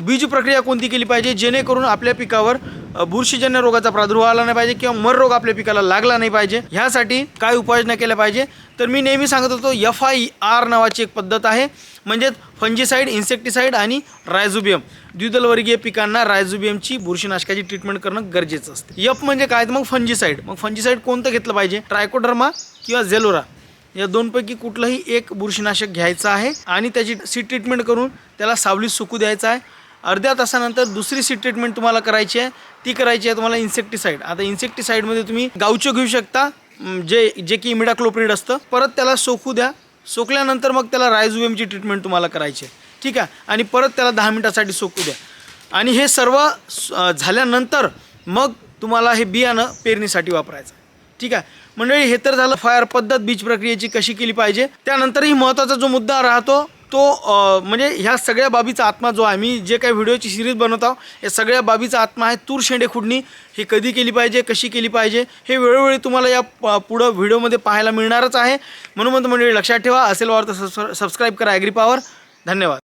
बीज प्रक्रिया कोणती केली पाहिजे? जेणेकरून आपल्या पिकावर बुरशीजन्य रोगाचा प्रादुर्भाव आला नाही पाहिजे किंवा मर रोग आपल्या पिकाला लागला नाही पाहिजे. ह्यासाठी काय उपाययोजना केल्या पाहिजे? तर मी नेहमी सांगत होतो एफ आय आर नावाची एक पद्धत आहे. म्हणजेच फंजीसाईड इन्सेक्टिसाईड आणि रायझोबियम. द्विदलवर्गीय पिकांना रायझोबियमची बुरशीनाशकाची ट्रीटमेंट करणं गरजेचं असते. यफ म्हणजे काय? तर मग फंजीसाईड मग फंजीसाईड कोणतं घेतलं पाहिजे? ट्रायकोडर्मा किंवा झेलोरा. या दोनपैकी कुठलंही एक बुरशीनाशक घ्यायचं आहे आणि त्याची सीट ट्रीटमेंट करून त्याला सावलीत सुकू द्यायचं आहे. अर्ध्या तासानंतर दुसरी सीट ट्रीटमेंट तुम्हाला करायची आहे. ती करायची आहे तुम्हाला इन्सेक्टिसाईड आता इन्सेक्टिसाईडमध्ये तुम्ही गावचं घेऊ शकता जे जे की इमिडाक्लोप्रिड असतं. परत त्याला सोकू द्या. सोकल्यानंतर मग त्याला रायझुएमची ट्रीटमेंट तुम्हाला करायची आहे. ठीक आहे? आणि परत त्याला दहा मिनटासाठी सोकू द्या. आणि हे सर्व झाल्यानंतर मग तुम्हाला हे बियाणं पेरणीसाठी वापरायचं आहे. ठीक आहे? मंडळी हे तर झालं फायर पद्धत बीज प्रक्रियेची कशी केली पाहिजे? त्यानंतरही महत्त्वाचा जो मुद्दा राहतो तो म्हणजे ह्या सगळ्या बाबीचा आत्मा जो आहे मी जे काही व्हिडिओची सिरीज बनवत आहो या सगळ्या बाबीचा आत्मा आहे तूर शेंडे खुडणी. ही कधी केली पाहिजे कशी केली पाहिजे हे वेळोवेळी तुम्हाला या प- पुढं व्हिडिओमध्ये पाहायला मिळणारच आहे. म्हणून म्हणतो मंडळी लक्षात ठेवा. असेल वावर तर सबस्क्राईब करा ॲग्री पॉवर धन्यवाद.